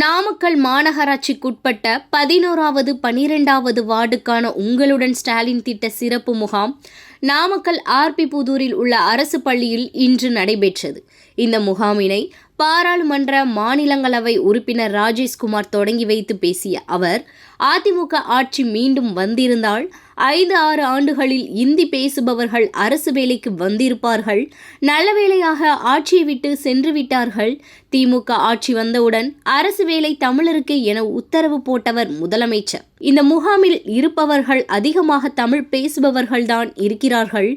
நாமக்கல் மாநகராட்சிக்குட்பட்ட பதினோராவது பனிரெண்டாவது வார்டுக்கான உங்களுடன் ஸ்டாலின் திட்ட சிறப்பு முகாம் நாமக்கல் ஆர்பி புதூரில் உள்ள அரசு பள்ளியில் இன்று நடைபெற்றது. இந்த முகாமினை பாராளுமன்ற மாநிலங்களவை உறுப்பினர் ராஜேஷ்குமார் தொடங்கி வைத்து பேசிய அவர் அதிமுக ஆட்சி மீண்டும் வந்திருந்தால் ஐந்து ஆறு ஆண்டுகளில் இந்தி பேசுபவர்கள் அரசு வேலைக்கு வந்திருப்பார்கள். நல்ல வேளையாக ஆட்சியை விட்டு சென்று விட்டார்கள். திமுக ஆட்சி வந்தவுடன் அரசு வேலை தமிழருக்கு என உத்தரவு போட்டவர் முதலமைச்சர். இந்த முகாமில் இருப்பவர்கள் அதிகமாக தமிழ் பேசுபவர்கள்தான் இருக்கிறார்கள்.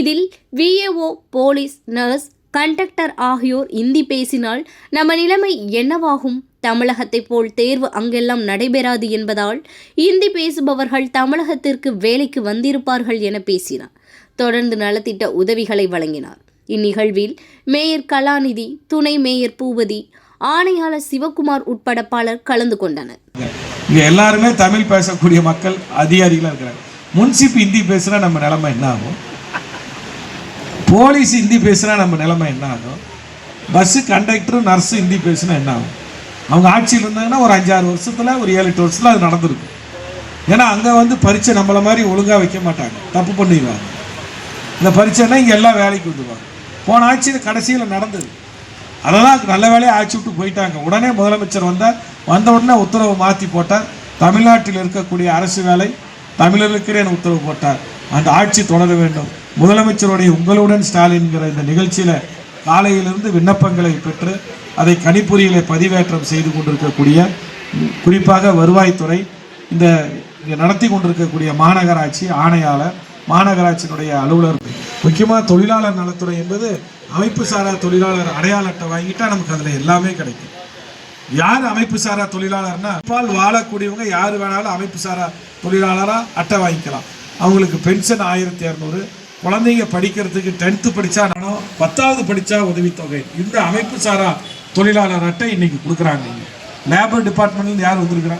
இதில் விஏஓ போலீஸ் நர்ஸ் கண்டக்டர் ஆகியோர் இந்தி பேசினால் நம்ம நிலைமை என்னவாகும்? தமிழகத்தைப் போல் தேர்வு அங்கெல்லாம் நடைபெறாது என்பதால் இந்தி பேசுபவர்கள் தமிழகத்திற்கு வேலைக்கு வந்திருப்பார்கள் என பேசினார். தொடர்ந்து நலத்திட்ட உதவிகளை வழங்கினார். இந்நிகழ்வில் மேயர் கலாநிதி துணை மேயர் பூபதி ஆணையாளர் சிவகுமார் உட்பட பலர் கலந்து கொண்டனர். இங்கே எல்லாருமே தமிழ் பேசக்கூடிய மக்கள் அதிகாரிகளாக இருக்கிறாங்க. முன்சிப் இந்தி பேசுனா நம்ம நிலைமை என்ன ஆகும்? போலீஸ் ஹிந்தி பேசுனா நம்ம நிலைமை என்ன ஆகும்? பஸ்ஸு கண்டக்டரும் நர்ஸு ஹிந்தி பேசுனா என்ன ஆகும்? அவங்க ஆட்சியில் இருந்தாங்கன்னா ஒரு அஞ்சாறு வருஷத்தில் ஒரு ஏழு எட்டு வருஷத்துல அது நடந்திருக்கும். ஏன்னா அங்கே வந்து பரீட்சை நம்மளை மாதிரி ஒழுங்காக வைக்க மாட்டாங்க. தப்பு பண்ணிடுவாங்க. இந்த பரீட்சைன்னா இங்கே எல்லாம் வேலைக்கு வந்துடுவாங்க போன ஆட்சியில் கடைசியில் நடந்தது. அதெல்லாம் நல்ல வேலையை ஆட்சி விட்டு போயிட்டாங்க. உடனே முதலமைச்சர் வந்தால் வந்த உடனே உத்தரவு மாற்றி போட்டார். தமிழ்நாட்டில் இருக்கக்கூடிய அரசு வேலை தமிழருக்கிறேன் உத்தரவு போட்டார். அந்த ஆட்சி தொடர வேண்டும். முதலமைச்சருடைய உங்களுடன் ஸ்டாலின்கிற இந்த நிகழ்ச்சியில் காலையிலிருந்து விண்ணப்பங்களை பெற்று அதை கணிப்புரிகளை பதிவேற்றம் செய்து கொண்டிருக்கக்கூடிய குறிப்பாக வருவாய்த்துறை இந்த இங்கே நடத்தி கொண்டிருக்கக்கூடிய மாநகராட்சி ஆணையாளர் மாநகராட்சியினுடைய அலுவலர். முக்கியமாக தொழிலாளர் நலத்துறை என்பது அமைப்பு சாரா தொழிலாளர் அடையாள அட்டை வாங்கிட்டா நமக்கு அதில் எல்லாமே கிடைக்கும். யார் அமைப்பு சாரா தொழிலாளர்னா பால் வாழக்கூடியவங்க யார் வேணாலும் அமைப்பு சாரா தொழிலாளராக அட்டை வாங்கிக்கலாம். அவங்களுக்கு பென்ஷன் ஆயிரத்தி இரநூறு குழந்தைங்க படிக்கிறதுக்கு டென்த்து படித்தா நானும் பத்தாவது படித்தா உதவித்தொகை. இந்த அமைப்பு சாரா தொழிலாளர் அட்டை இன்னைக்கு கொடுக்குறாங்க. லேபர் டிபார்ட்மெண்ட்லேருந்து யார் வந்திருக்கிறா?